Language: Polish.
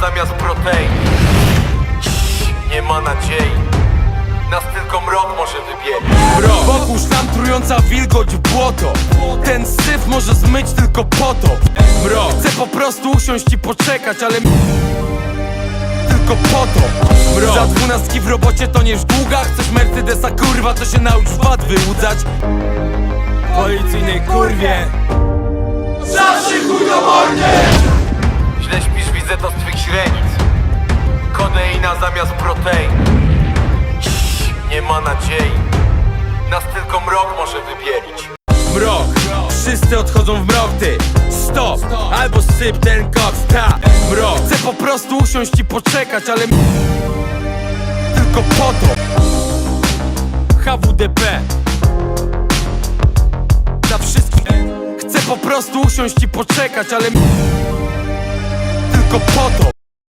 Zamiast protein. Nie ma nadziei. Nas tylko mrok może wybielić. Mrok. Wokół sztam trująca wilgoć w błoto. Ten syf może zmyć tylko potop. Mrok. Chcę po prostu usiąść i poczekać, ale tylko potop. Mrok. Za dwunastki w robocie to nie w długach Chcesz Mercedesa kurwa, to się naucz wad wyłudzać. Policyjnej kurwie. Źle śpisz, widzę to źrenic Kodeina zamiast protein. Nie ma nadziei. Nas tylko mrok może wybielić. Mrok. Wszyscy odchodzą w mrok, ty Stop. Albo syp ten koks, ta Mrok. Chcę po prostu usiąść i poczekać, ale Tylko potop HWDP Dla wszystkich. Chcę po prostu usiąść i poczekać, ale Tylko potop